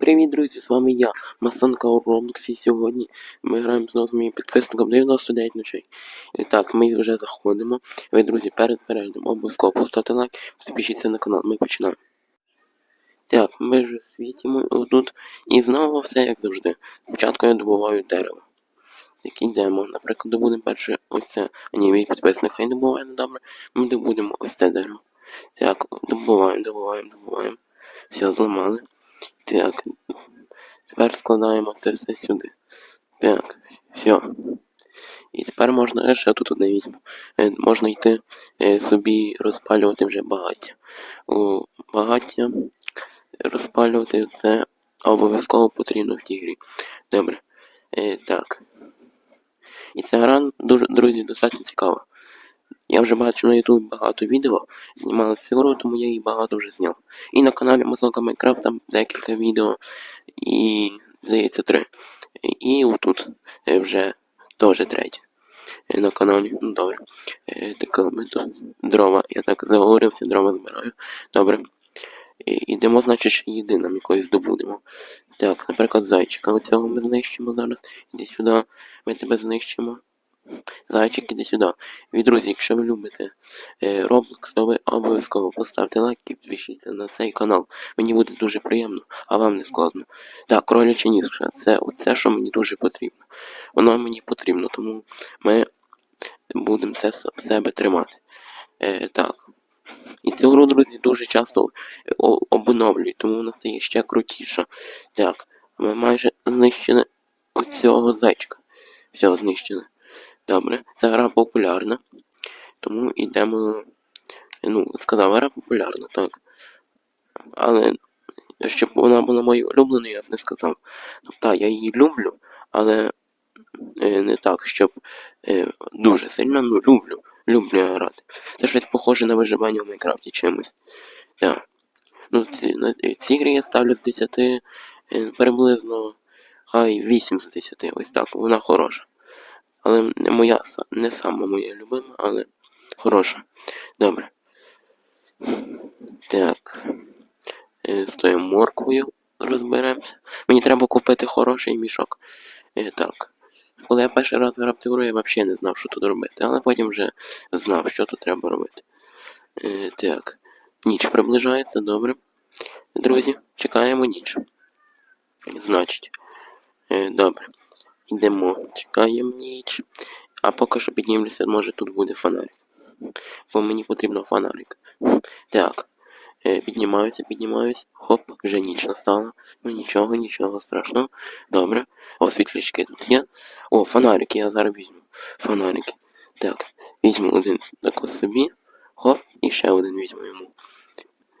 Привіт, друзі, з вами я, Масанка у. І Сьогодні ми граємо знову з моїм підписником 99 ночей. І так, ми вже заходимо. Ви, друзі, перед переглядом обов'язково поставте лайк, підпишіться на канал, ми починаємо. Так, ми вже світимо тут. І знову все як завжди. Спочатку я добуваю дерево. Так, ідемо. Наприклад, добудемо перше ось це. А ні, мій підписник хай добуває, ну добре. Ми добудемо ось це дерево. Так, добуваємо, добуваємо, добуваємо. Все, зламали. Так, Тепер складаємо це все сюди. Так, все. І тепер можна е, ще тут одне візьму. Е, можна йти е, собі розпалювати вже багаття. Багаття розпалювати це обов'язково потрібно в тій грі. Добре. Так. І ця гра, друзі, достатньо цікава. Я вже бачу на YouTube багато відео, знімали цю гру, тому я її багато вже зняв. І на каналі Мазока Майнкрафт декілька відео, і, здається, три. І отут е, вже теж третє. Е, На каналі. Ну добре. Е, Так, ми тут дрова. Я так заговорився, дрова збираю. Добре. Ідемо, значить, їди якоїсь здобудемо. Так, наприклад, зайчика. Оцього ми знищимо зараз. Іди сюди, ми тебе знищимо. Зайчик, іди сюди. І, друзі, якщо ви любите е, Roblox, то ви обов'язково поставте лайк і підпишіться на цей канал. Мені буде дуже приємно, а вам не складно. Так, кроляче ніжка, це оце, що мені дуже потрібно. Воно мені потрібно, тому ми будемо це в себе тримати. Е, так. І цю гру, друзі, дуже часто е, обновлюють, тому вона стає ще крутіша. Так, ми майже знищили оцього зайчика. Все знищили. Добре, ця гра популярна. Тому йдемо. Ну, сказав, гра популярна, так. Але щоб вона була моєю улюбленою, я б не сказав. Тобто, я її люблю, але е, не так, щоб е, дуже сильно ну, люблю. Люблю грати. Це щось похоже на виживання в Майнкрафті чимось. Так. Ну, ці, е, ці гри я ставлю з 10 е, приблизно хай 8 з 10. Ось так, вона хороша. Але моя не сама моя любима, але хороша. Добре. Так. Е, З тою морквою розберемося. Мені треба купити хороший мішок. Е, так. Коли я перший раз грав гру, я взагалі не знав, що тут робити, але потім вже знав, що тут треба робити. Е, так. Ніч приближається, добре. Друзі, чекаємо ніч. Значить. Добре. Йдемо, чекаємо ніч. А поки що піднімемося, може тут буде фонарик. Бо мені потрібно фонарик. Так. Е, піднімаюся, піднімаюся. Хоп, вже ніч настала. Ну нічого, нічого страшного. Добре. О, світлячки тут є. О, фонарики, я зараз візьму. Фонарики. Так, візьму один тако собі. Хоп, і ще один візьму йому.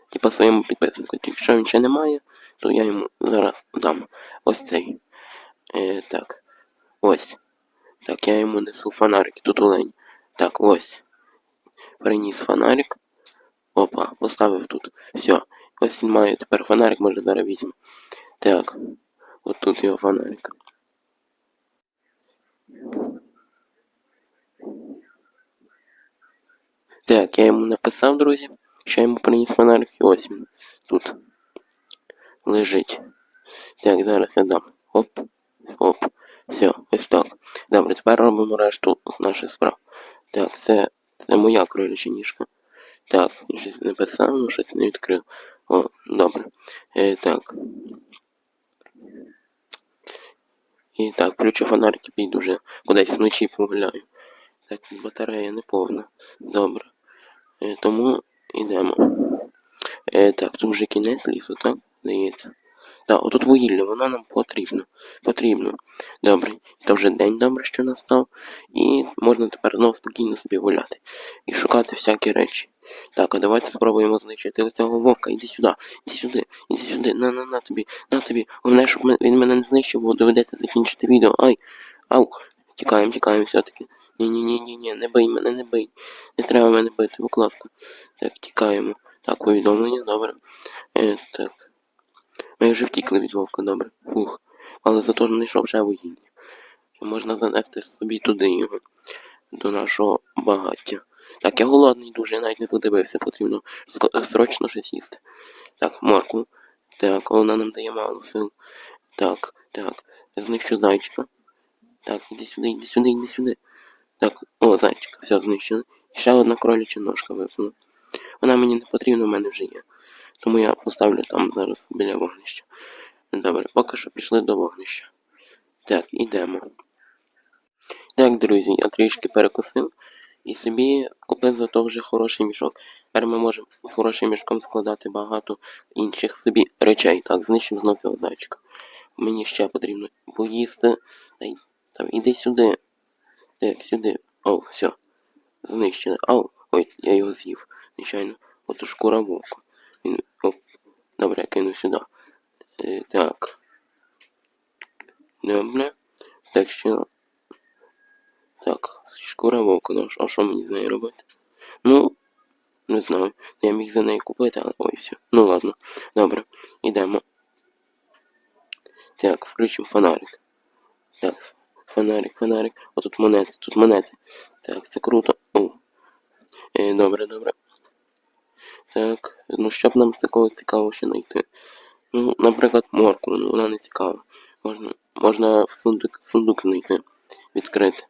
Типа своєму підписнику. Якщо він ще не має, то я йому зараз дам. Ось цей. Е, так. Ось. Так, я йому несу фонарик. Тут олень. Так, ось. Приніс фонарик. Опа, поставив тут. Все. Ось він має тепер фонарик, може зараз візьме. Так. От тут його фонарик. Так, я йому написав, друзі, я йому приніс фонарик, і ось він тут лежить. Так, зараз я дам. Оп, оп. Все, ось так. Добре, тепер робимо решту наших справ. Так, це, це моя кроляча ніжка. Так, щось написав, ну щось не відкрив. О, добре. Е, так. І так, включу фонарик і піду вже кудись вночі погуляю. Так, батарея не повна. Добре. Е, тому йдемо. Е, так, тут вже кінець лісу, так? Здається. Так, отут вугілля, воно нам потрібно. Потрібно. Добре. То вже день добре, що настав. І можна тепер знову спокійно собі гуляти. І шукати всякі речі. Так, а давайте спробуємо знищити оцього вовка. Іди сюди, іди сюди, іди сюди. На, на, на тобі, на тобі. Головне, щоб він мене не знищив, бо доведеться закінчити відео. Ай. Ау. Тікаємо, тікаємо все-таки. Ні-ні-ні-ні, не бий мене, не бий. Не треба мене бити, будь ласка. Так, тікаємо. Так, повідомлення, добре. Е, так. Ми вже втікли від вовка, добре. Ух. Але зато знайшов ще вугілля. Можна занести собі туди його. До нашого багаття. Так, я голодний дуже, я навіть не подивився, потрібно срочно щось їсти. Так, моркву. Так, вона нам дає мало сил. Так, так. Знищу зайчика. Так, іди сюди, іди сюди, іди сюди. Так, о, зайчика, все знищили. І ще одна кроляча ножка випала. Вона мені не потрібна, в мене вже є. Тому я поставлю там зараз біля вогнища. Добре, поки що пішли до вогнища. Так, ідемо. Так, друзі, я трішки перекусив і собі купив зато вже хороший мішок. Тепер ми можемо з хорошим мішком складати багато інших собі речей. Так, знищимо знов цього зайчика. Мені ще потрібно поїсти. Дай, там, іди сюди. Так, сюди. О, все. Знищили. Ау, ой, я його з'їв. Звичайно. Ото шкура вовка. Він. Оп. Добре, я кину сюди. Е, так. Добре. Так що. Так, шкура вовка, ну, а що мені з нею робити? Ну, не знаю. Я міг за неї купити, але ой, все. Ну ладно. Добре, ідемо. Так, включимо фонарик. Так, фонарик, фонарик. О, тут монети, тут монети. Так, це круто. О. Е, добре, добре. Так, ну що б нам такого цікавого ще знайти? Ну, наприклад, морку, ну вона не цікава. Можна, можна в сундук, сундук знайти, відкрити.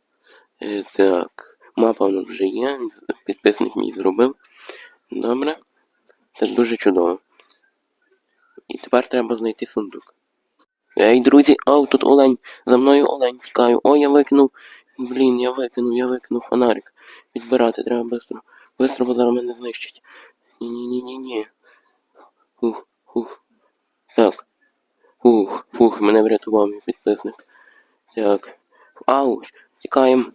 Е, так, мапа в нас вже є, підписник мій зробив. Добре. Це дуже чудово. І тепер треба знайти сундук. Ей, друзі, ау, тут олень. За мною олень тікаю. О, я викинув. Блін, я викинув, я викинув фонарик. Відбирати треба швидко. Бистро, бо зараз мене знищать. Ні-ні-ні-ні-ні. Ух, ух. Так. Ух, ух, мене врятував мій підписник. Так. Ау, тікаємо.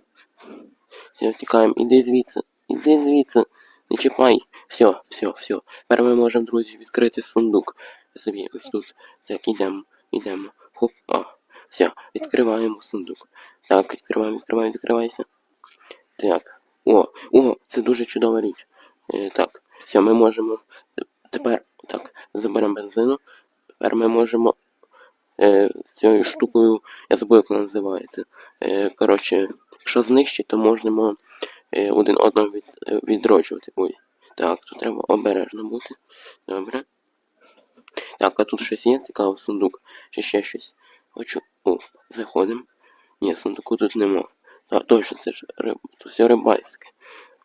Все, втікаємо. Іди звідси. Іди звідси. Не чіпай. Все, все, все. Тепер ми можемо, друзі, відкрити сундук. Собі ось тут. Так, ідемо, ідемо. Хоп, а. Все, відкриваємо сундук. Так, відкриваємо, відкриваємо, відкривайся. Так. О, о, це дуже чудова річ. Е, так, все, ми можемо. Тепер так, заберемо бензину. Тепер ми можемо е, цією штукою, я забув, як вона називається. Е, коротше, якщо знищить, то можемо е, один одного від, е, відроджувати. Ой. Так, тут треба обережно бути. Добре. Так, а тут щось є цікаве сундук. Чи ще щось. Хочу. О, заходимо. Ні, сундуку тут нема. А, точно, це ж риба. Тут все рибальське.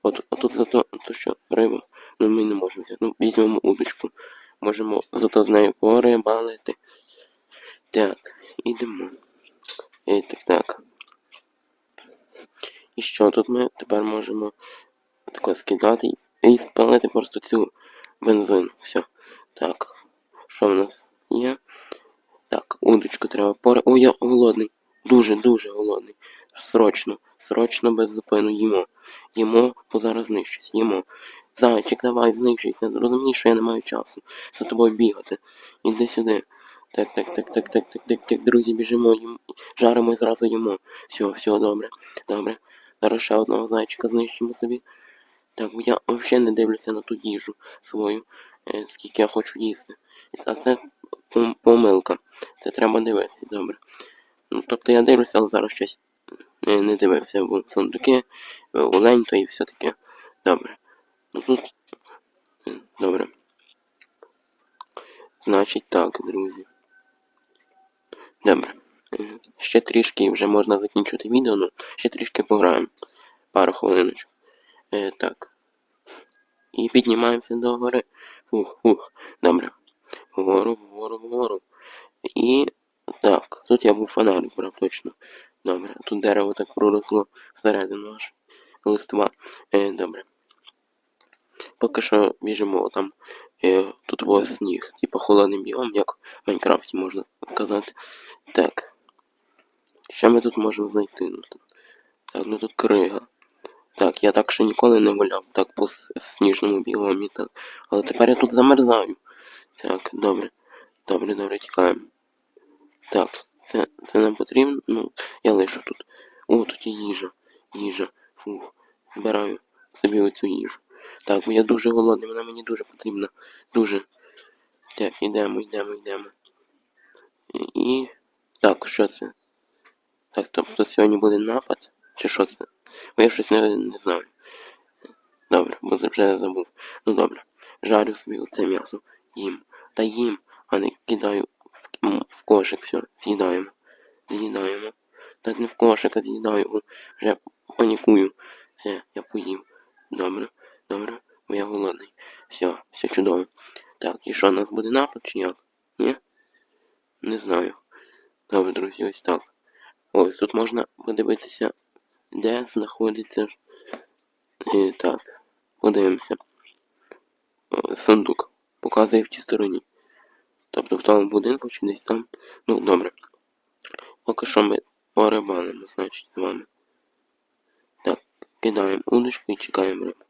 От, а тут зато то що, риба. Ну ми не можемо взяти. Ну, візьмемо удочку. Можемо зато з нею порибалити. Так, ідемо. І так, так. І що тут ми тепер можемо тако скидати і спалити просто цю бензин. Все. Так. Що в нас є? Так, удочку треба пори. Ой, я голодний. Дуже, дуже голодний. Срочно, срочно без зупину їмо. Їмо, бо зараз знищусь, їмо. Зайчик, давай, знищуйся. Розумієш, що я не маю часу за тобою бігати. Іди сюди. Так, так, так, так, так, так, так, так, друзі, біжимо, їм, жаримо і зразу їмо. Все, все, добре, добре. Зараз ще одного зайчика знищимо собі. Так, я взагалі не дивлюся на ту їжу свою, е, скільки я хочу їсти. А це помилка. Це треба дивитися, добре. Ну, тобто я дивлюся, але зараз щось е, не дивився в сундуки, олень то і все таке. Добре. Ну тут. е, Добре. Значить так, друзі. Добре. Е, Ще трішки вже можна закінчити відео, ну ще трішки пограємо. Пару хвилиночок. Е, так. І піднімаємося до гори. Ух, ух. Добре. Вгору, вгору, вгору. І так, тут я був фонарик, брав точно. Добре. Тут дерево так проросло всередину аж. Листва. Е, добре. Поки що біжимо там. Е, тут був сніг, типу холодний біом, як в Майнкрафті можна сказати. Так. Що ми тут можемо знайти? Ну, тут... Так, ну тут крига. Так, я так ще ніколи не гуляв так по сніжному біомі, так. Але тепер я тут замерзаю. Так, добре. Добре, добре, тікаємо. Так, це, це нам потрібно. Ну, я лишу тут. О, тут є їжа. Їжа. Фух. Збираю собі оцю їжу. Так, бо я дуже голодний, вона мені дуже потрібна. Дуже. Так, йдемо, йдемо, йдемо. І-. Так, що це? Так, тобто сьогодні буде напад? Чи що це? Бо я щось не, не знаю. Добре, бо вже забув. Ну добре. Жарю собі оце м'ясо. Їм. Та їм. а не кидаю м, в кошик, все, з'їдаємо. З'їдаємо. Та не в кошик, а з'їдаю, бо вже панікую. Все, я поїм. Добре, добре, бо я голодний. Все, все чудово. Так, і що, у нас буде напад чи як? Ні? Не знаю. Добре, друзі, ось так. Ось тут можна подивитися, де знаходиться. ж- Е, так, подивимося. Сундук. Показує в тій стороні. Тобто в тому будинку чи десь там. Ну, добре. Поки що ми порибалимо, значить, з вами. Так, кидаємо удочку і чекаємо рибу.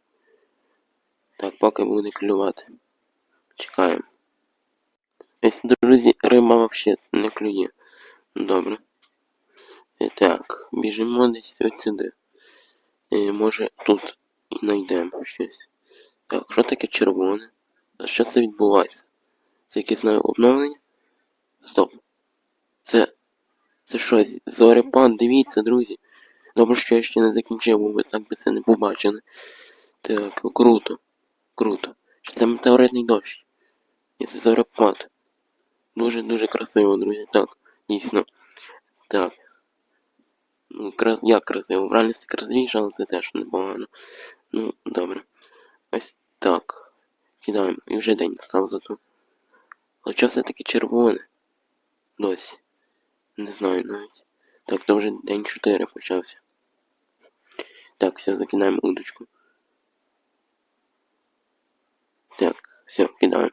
Так, поки буде клювати. Чекаємо. Ось, друзі, риба взагалі не клює. Добре. Е, Так, біжимо десь от сюди. Е, може тут і знайдемо щось. Так, що таке червоне? Що це відбувається? Це якесь нове обновлення? Стоп. Це. Це що, з- зорепад, дивіться, друзі. Добре, що я ще не закінчив, бо так би це не побачили. Так, круто. Круто. Чи це метеоритний дощ? Ні, це зорепад. Дуже-дуже красиво, друзі. Так, дійсно. Так. Ну, крас... як красиво? В реальності красивіше, але це теж непогано. Ну, добре. Ось так. Кидаємо. І вже день став зато. Але чого все таки червоне? Досі. Не знаю навіть. Так, то вже день 4 почався. Так, все, закидаємо удочку. Так, все, кидаємо.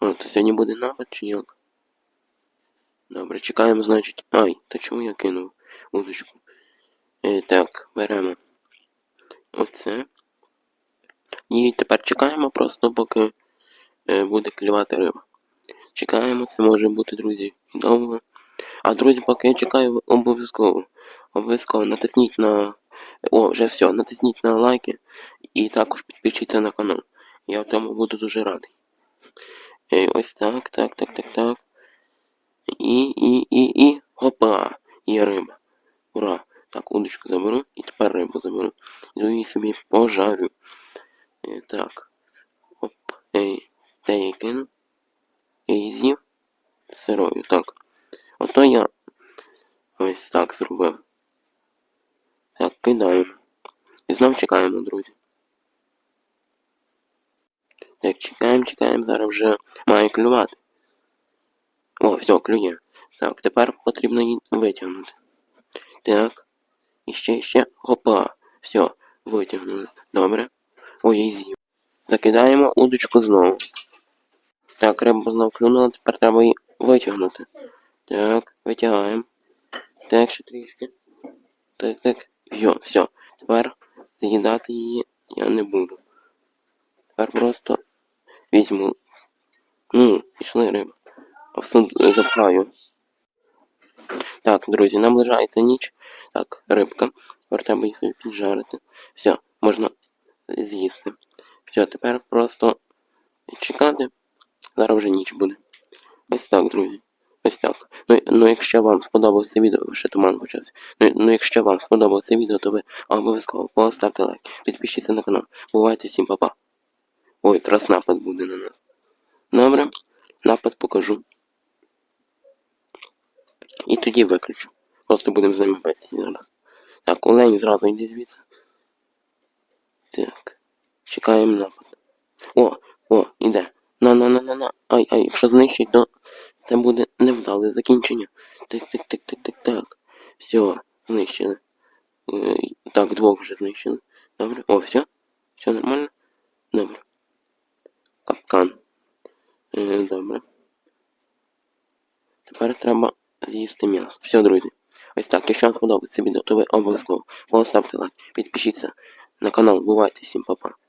О, то сьогодні буде напад чи як? Добре, чекаємо, значить. Ай, та чому я кинув удочку? Е, так, беремо оце. І тепер чекаємо просто, поки буде клювати риба. Чекаємо, це може бути, друзі, і довго. А друзі, поки я чекаю, обов'язково. Обов'язково натисніть на. О, вже все, натисніть на лайки і також підпишіться на канал. Я в цьому буду дуже радий. Е, ось так, так, так, так, так. І, і, і, і. Опа! Є риба. Ура! Так, удочку заберу і тепер рибу заберу. Її собі пожарю. Е, так. Оп. Ей, її з'їв? Сирою, так. Ото я ось так зробив. Так, кидаємо. І знов чекаємо, друзі. Так, чекаємо, чекаємо, зараз вже має клювати. О, все, клює. Так, тепер потрібно її витягнути. Так. І ще, і ще. Опа. Все, витягнули. Добре. Ой, я з'їв. Закидаємо удочку знову. Так, риба знову клюнула, тепер треба її витягнути. Так, витягаємо. Так, ще трішки. Так, так. Йо, все. Тепер з'їдати її я не буду. Тепер просто візьму. Ну, пішли риба. А в запхаю. Так, друзі, наближається ніч. Так, рибка. Тепер треба її собі піджарити. Все, можна з'їсти. Все, тепер просто чекати. Зараз вже ніч буде. Ось так, друзі. Ось так. Ну, ну якщо вам сподобалося це відео, ще туман почався. Ну, ну якщо вам сподобалося це відео, то ви обов'язково поставте лайк, підпишіться на канал. Бувайте всім па-па. Ой, якраз напад буде на нас. Добре, напад покажу. І тоді виключу. Просто будемо з ними битися зараз. Так, олень зразу йде звідси. Так. Чекаємо напад. О, о, іде. На на на на на. Ай, ай, якщо знищить, то це буде невдале закінчення. Так, так, так, так, так, так. Все, знищили. Е, так, двох вже знищили. Добре. О, все? Все нормально? Добре. Капкан. Е, добре. Тепер треба з'їсти м'ясо. Все, друзі. Ось так. Якщо вам сподобається відео, то ви обов'язково поставте лайк, підпишіться на канал. Бувайте всім, па-па.